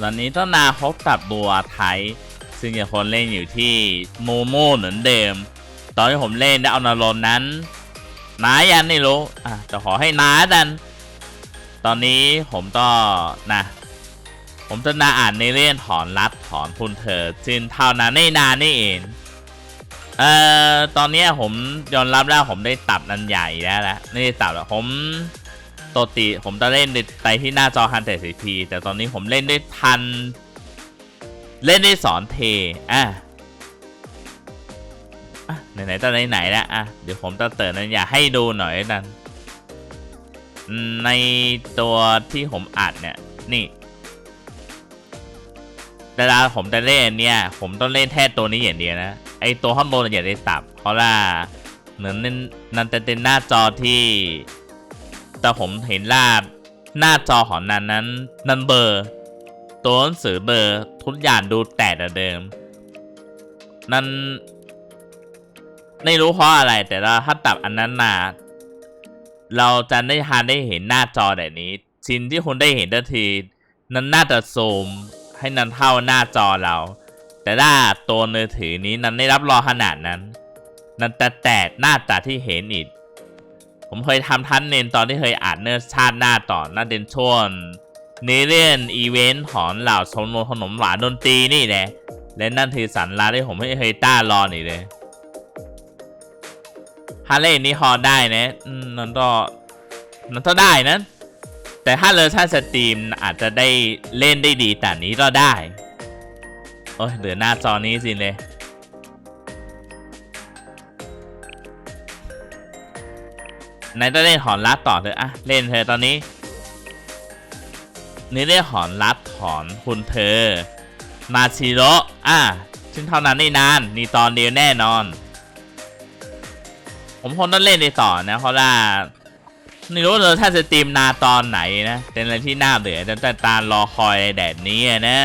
ตอนนี้ต้นนาพบกับบัวไทย ซึ่งยังคนเล่นอยู่ที่โมโม่เหมือนเดิม ตอนที่ผมเล่นได้เอานารนนั้นน้ายังไม่รู้อะจะขอให้น้าดัน ตอนนี้ผมก็นะผมจะนาอ่านในเรื่องถอนรัดถอนทุนเธอจึงเท่านั้นไม่นานนี่เองเอ่อตอนนี้ผมยอมรับแล้วผมได้ตับนันใหญ่แล้วละไม่ได้ตับแล้วผม ปกติผมจะเล่นไปที่หน้าจอฮันแต่สีพีแต่ตอนนี้ผมเล่นได้ทัน เล่นได้สอนเทอะไหนๆตอนไหนๆแล้วอะเดี๋ยวผมจะเติร์นันอยากให้ดูหน่อยนั่นในตัวที่ผมอัดเนี่ย นี่เวลาผมจะเล่นเนี่ย ผมต้องเล่นแค่ตัวนี้อย่างเดียวนะ ไอตัวข้างบนอย่าได้ตับ เพราะว่าเหมือนนั่นนั่นจะเป็นหน้าจอที่ แต่ผมเห็นลาบหน้าจอของนั้นนั้นนันเบอร์ ตัวหนังสือเบอร์ทุกอย่างดูแต่เดิม นั่นไม่รู้เพราะอะไรแต่ว่าถ้าตับอันนั้นมาเราจะได้ทานได้เห็นหน้าจอแบบนี้ชิ้นที่คุณได้เห็นทันที นั้นน่าจะซูมให้นั้นเท่าหน้าจอเรา แต่ถ้าตัวมือถือนี้นั้นไม่รับรองขนาดนั้น นั้นแต่แตกหน้าตาที่เห็นอีก ผมเคยทำทันเนนตอนที่เคยอ่านเนื้อชาติหน้าต่อหน่าเป็นช่วงในเรื่องอีเวนต์ของเหล่าชมรมขนมหวานดนตรีนี่แหละและนั่นคือสัญลักษณ์ที่ผมไม่เคยต้ารอนี่เลยฮาเล่นี่ฮอได้นะนั่นก็นั่นก็ได้นะ แต่ถ้าเลอชั่นสตรีมอาจจะได้เล่นได้ดีแต่นี้ก็ได้ โอ้ยเหลือหน้าจอนี้สิเลย ไหนจะเล่นหอนรัดต่อเถอะอะเล่นเธอตอนนี้ นี่เล่นหอนรัดถอนคุณเธอ มาชิโร่อะซึ่งเท่านั้นไม่นานนี่ตอนเดียวแน่นอน ผมคงต้องเล่นในต่อนะเพราะว่าไม่รู้เลยถ้าจะตีมนาตอนไหนนะ เป็นอะไรที่น่าเบื่อแต่ตารรอคอยแดดนี้อะนะ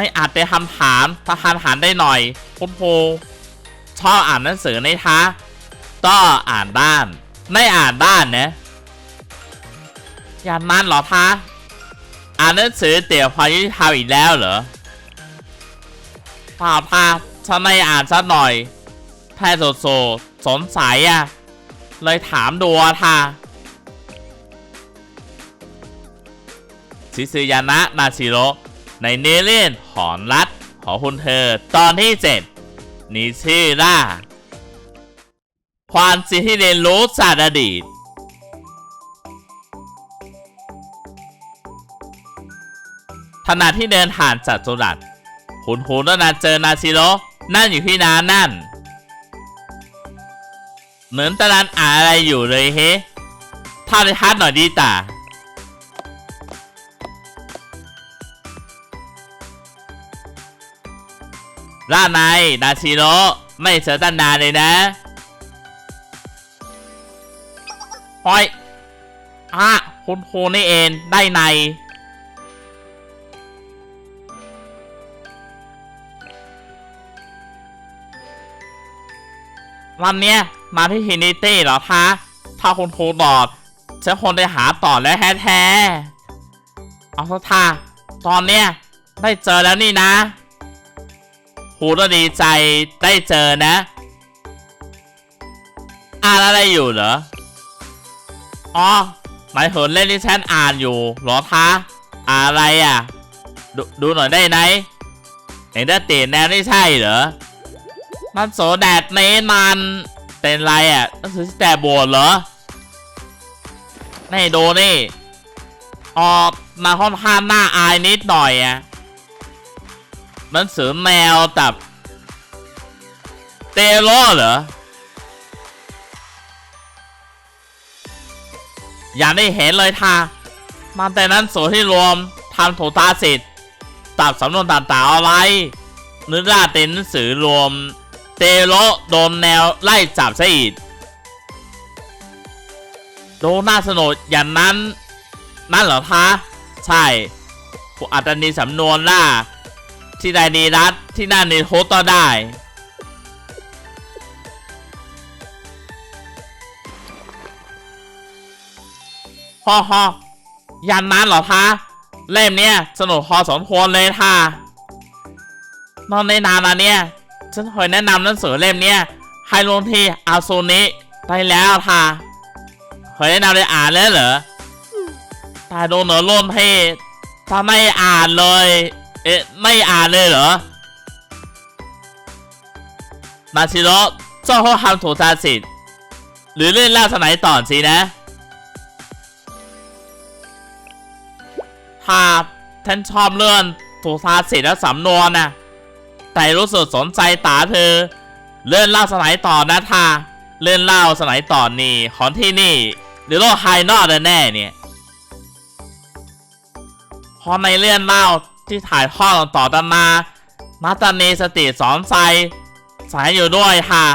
ไม่อาจไปทำถามถ้าทำถามได้หน่อยคุณครูชอบอ่านหนังสือในท้าก็อ่านบ้าน ไม่อ่านบ้านนะอย่างนั้นเหรอท้าอ่านหนังสือเตี่ยวพอยุติธรรมอีกแล้วเหรอเปล่าพาฉันไม่อ่านสักหน่อยแค่โซโซสงสัยอะ เลยถามดูอะท่าชิซึยานะนาชิโร ในเนเล่นหอนรัดขอคุณเธอ ตอนที่เจ็ดนิชิร่าความจริงที่เรียนรู้จากอดีต ขณะที่เดินผ่านจัตุรัสคุณหูนนาเจอนาชิโรนั่นอยู่ที่นานั่น เหมือนตะลันอ่านอะไรอยู่เลยเฮ้ท่าในทัดหน่อยดีตา ล่านายนาชิโร่ไม่เจอตั้งนานเลยนะหอยอะคุณครูนี่เองได้ใน วันเนี้ยมาที่ฮินิตี้เหรอคะ ถ้าคุณครูบอกฉันคงได้หาต่อแล้วแท้ๆเอาเถอะท่าตอนเนี้ยได้เจอแล้วนี่นะ ครูก็ดีใจได้เจอนะอ่านอะไรอยู่เหรอ อ๋อ หมายถึงเล่นที่ฉันอ่านอยู่เหรอคะอ่านอะไรอะ ดูดูหน่อยได้ไหมเห็นได้เตีนแนวนี่ใช่เหรอ มันโสแดดเมนมันเป็นไรอะหนังสือแต่บวชเหรอนี่ดูนี่ออกมาค่อนข้างน่าอายนิดหน่อยอะ หนังสือแมวกับ เตโลเหรอ อย่าได้เห็นเลยท่ามันแต่นั้นสูที่รวมทำโถตาสิทธิ์ตัดสำนวนต่างๆเอาไว้นื้อราเป็นหนังสือรวม เตโรโดนแนวไล่จับซะอีกโดนน่าสนุกอย่างนั้น นั่นเหรอคะใช่ผมอาจจะมีสำนวนล่า ที่ใดดีรัฐที่นั่นในโฮต่อได้พ่อฮอยันนั้นเหรอคะเล่มเนี้ยสนุกพอสมควรเลยค่ะนอนในนานมาเนี่ย ฉันเคยแนะนำหนังสือเล่มเนี้ยให้ลุงที่อาซูนิไปแล้วค่ะเคยแนะนำเลยอ่านแล้วเหรอแต่ดูเหนือรุ่นพี่ถ้าไม่อ่านเลย อ๊ะไม่อ่านเลยเหรอนาชิโร่เจ้าเขาทำถูกทาสิทธิ์หรือเล่นเล่าสมัยต่อนสินะถ้าท่านชอบเรื่องถูกทาสิทธิ์และสำนวนนะแต่รู้สึกสนใจตาเธอ เลื่อนเล่าสมัยต่อนนะท่าเลื่อนเล่าสมัยต่อนนี่ของที่นี่ หรือโลกไฮนอกแน่เนี่ยพอในเลื่อนเล่า ที่ถ่ายทอดต่อกันมามาตานีสติสอนใจสายอยู่ด้วยค่ะ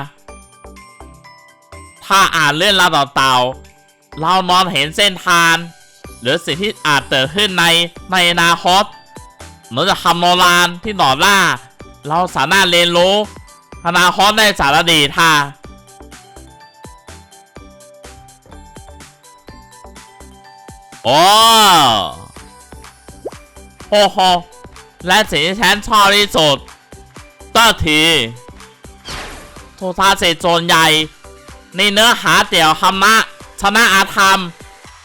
ถ้าอ่านเรื่องราวต่อๆเรามองเห็นเส้นทาง หรือสิ่งที่อาจเกิดขึ้นในในอนาคตเหมือนกับคำโบราณที่บอกว่า เราสามารถเรียนรู้อนาคตได้สารดีค่ะโอ้ โหโหและสิ่งที่ฉันชอบที่สุดก็ทีโทซาเซโจนใหญ่ ในเนื้อหาเดี่ยวธรรมะ ชนะอาธรรม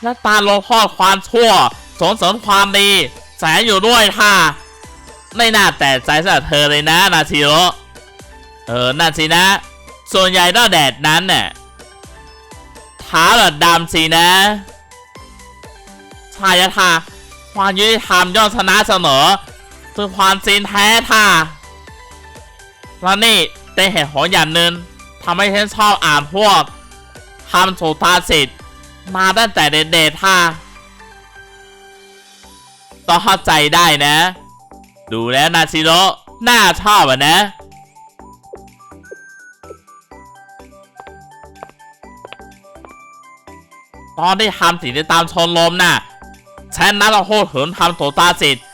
และตาลงโทษความชั่วสงเสริมความดี แสงอยู่ด้วยค่ะ ไม่น่าแต่ใจสำหรับเธอเลยนะนาชิโร่เออนั่นสินะ ส่วนใหญ่ก็แดดนั้นเนี่ยท้าแบบดำสินะชายท่า ความยุติธรรมย่อมชนะเสมอคือความจริงแท้ท่าแล้วนี่ได้เห็นหออย่างหนึ่งทำให้ฉันชอบอ่านพวกคำสุภาษิตมาตั้งแต่เด็กๆท่าต้องเข้าใจได้นะ ดูแล้วนาซิโร่น่าชอบอะนะตอนที่ทำสิ่งที่ตามชนลมน่ะ นนั้นเราโทษเหินทำโสตาสิทธิ์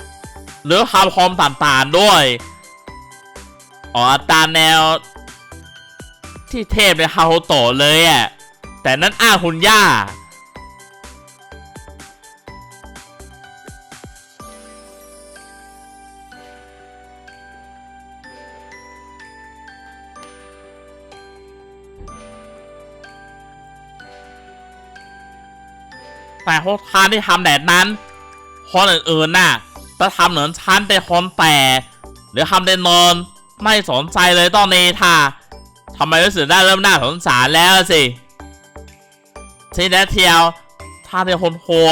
หรือทำคอมต่างๆด้วยอ๋อตามแนว ที่เทพในฮาโฮโตะเลยอะแต่นั่นอ้าคุณย่า แต่พวกท่านที่ทำแบบนั้นคนอื่นๆน่ะจะทำเหมือนฉันเป็นคนแต่ หรือทำเป็นนอนไม่สนใจเลยตอนนี้ท่าทำไมรู้สึกได้เริ่มน่าสงสารแล้วสิทีแนเทียวถ้าเป็นคนครัว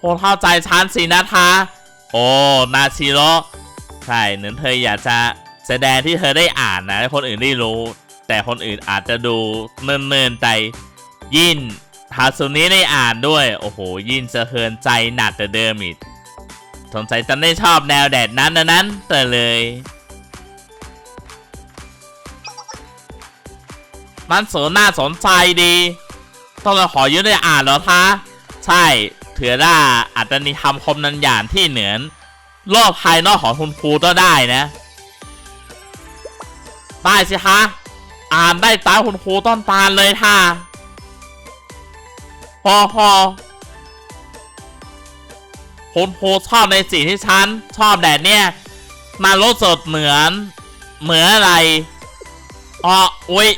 คงเข้าใจฉันสินะท่าโอ้นาชิโร่ใช่เหมือนเธออยากจะแสดงที่เธอได้อ่านนะให้คนอื่นได้รู้ แต่คนอื่นอาจจะดูเนินๆใจ ยิ่น ฮาซุนี้ได้อ่านด้วย โอ้โห ยินสะเทือนใจหนักแต่เดิมอีกสงสัยจะได้ชอบแนวแดดนั้นนะนั้นแต่เลย มันสนน่าสนใจดี ต้องมาขอยืมได้อ่านเหรอคะใช่เถือว่าอาจจะมีคำคมนันอย่างที่เหนือนโลกภายนอกของคุณครูก็ได้นะได้สิคะอ่านได้ตามคุณครูต้นตาลเลยค่ะ พอพอคุณครูชอบในสิ่งที่ฉันชอบแดดเนี่ย มารู้สึกเหมือน เหมือนอะไรอ๋ออุ๊ย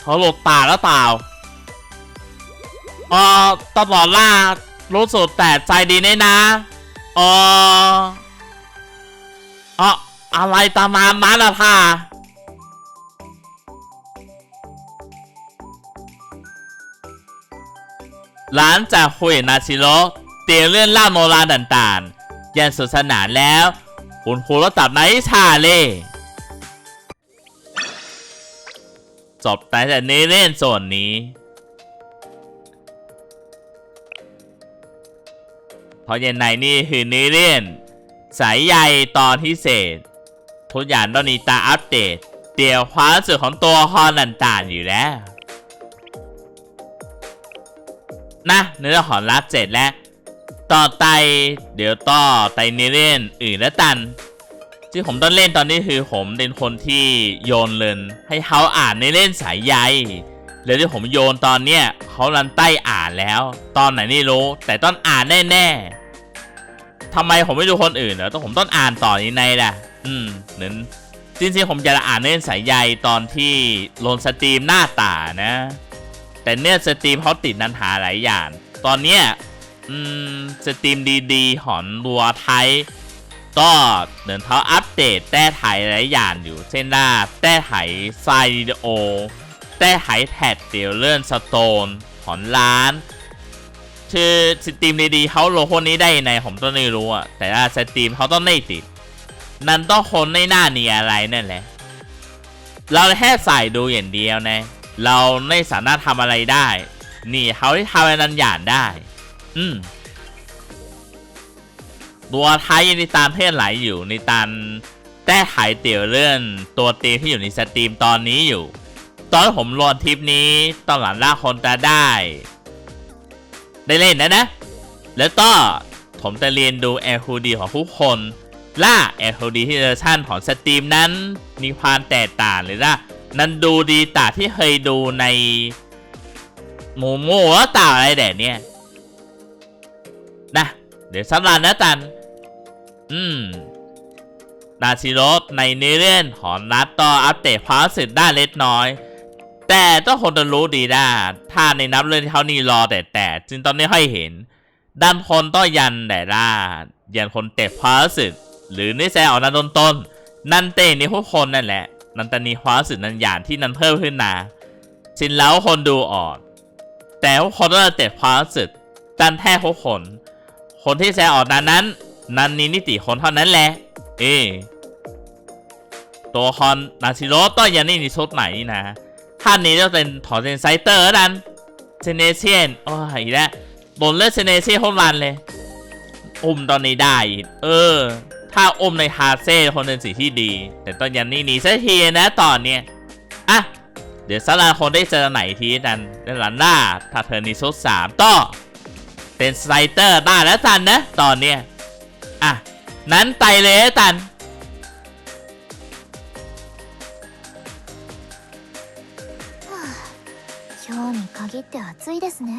เขาหลุดปาแล้วเปล่าอ๋อตลอดล่ารู้สึกแต่ใจดีแน่นะอ๋ออ๋ออะไรตามมานั้นล่ะค่ะ หลังจากคุยนาชิโร่เตียงเรื่องล่าโนราต่างๆยันสุสนานแล้ว คุณครูก็ตัดนท์ชาเล่จบแต่จากนี้เล่นส่วนนี้เพราะยันในนี่คือนี้เล่นสายใยตอนพิเศษ ทุกอย่างต้องมีตาอัปเดต เตียวความรู้สึกของตัวละครต่างๆอยู่แล้ว นะเนื้อหอนรับเสร็จแล้ว ต่อไตเดี๋ยวต่อไตเนเล่นอื่นและตัน ที่ผมต้องเล่นตอนนี้คือผมเป็นคนที่โยนเลนให้เขาอ่านในเล่นสายใยแล้วที่ผมโยนตอนเนี้ยเขารันใต้อ่านแล้ว ตอนไหนไม่รู้ แต่ต้องอ่านแน่ๆทำไมผมไม่ดูคนอื่นเหรอต้องผมต้องอ่านต่อนี้ในล่ะอืมเหมือนจริงๆผมจะอ่านเล่นสายใยตอนที่ลงสตรีมหน้าตานะ แต่เนี่ยสตรีมเขาติดนันหาหลายอย่าง ตอนเนี้ยอืมสตรีมดีๆหอนรัวไทย ก็เหมือนเขาอัปเดตแต้ไถหลายอย่างอยู่เช่นว่าแต้ไถไฟล์ดีโอ แต้ไถแพดเตียวเลื่อนสโตนหอนล้านคือสตรีมดีๆเขาโลโก้นี้ได้ยังไงผมต้องไม่รู้อะแต่ว่าสตรีมเขาต้องไม่ติด นั่นต้องคนในหน้านี่อะไรนั่นแหละ เราแค่ใส่ดูอย่างเดียวนะ เราไม่สามารถทำอะไรได้ นี่เขาได้ทำอะไรนันอย่างได้ อืมตัวไทยยังในตามเพศไหลอยู่ในตามแต้ไถเตี๋ยวเลื่อนตัวตีที่อยู่ในสตรีมตอนนี้อยู่ ตอนผมรอนทริปนี้ตอนหลังล่าคนจะได้ ได้เล่นนะนะ แล้วก็ผมจะเรียนดูแอร์คูดีของผู้คนล่าแอร์คูดีที่เวอร์ชันของสตรีมนั้นมีความแตกต่างหรือว่า นันดูดีต่าที่เคยดูในโมโม่ต่างอะไรแดดเนี่ยนะเดี๋ยวสำหรับนะตัน อืมดาชิโรในเนื้อเรื่องของนัดต่ออัปเดตความรู้สึกได้เล็กน้อย แต่ต้องคนจะรู้ดีได้ถ้าในนับเรื่องที่เขานี่รอแต่แต่จึงตอนนี้ค่อยเห็น ด้านคนต้องยันแต่ละยันคนเตะความรู้สึกหรือนิสัยออกนันต้นต้นนั่นเต้นี่พวกคนนั่นแหละ นันตนีความรู้สึกนันอย่างที่นันเพิ่มขึ้นมาชินแล้วคนดูออก แต่คนต้องเตะความรู้สึกดันแท้พวกคนคนที่แซออกนั้นนั้น นันนี้นิติคนเท่านั้นแหละ เอ ตัวคอนนาชิโร่ต้องยันนี่ในชุดไหนนะท่านนี้จะเป็นถอนเซนไซเตอร์นั้นเซเนเชียนโอ้ยอีกแล้วโดนเลือดเซเนเชียนโคตรรันเลยอุ้มตอนนี้ได้ เออ ถ้าอุ้มในฮาเซ่คนเป็นสิ่งที่ดี แต่ตอนยันนี่หนีสักทีนะตอนเนี้ยอ่ะ เดี๋ยวสลาคนได้เจอไหนทีนั้นในหลังหน้า ถ้าเธอในชุดสามต่อ เป็นสไลเตอร์ได้แล้วตันนะ ตอนเนี้ยอ่ะ นั้นไตเลยนะตัน 今日に限って暑いですね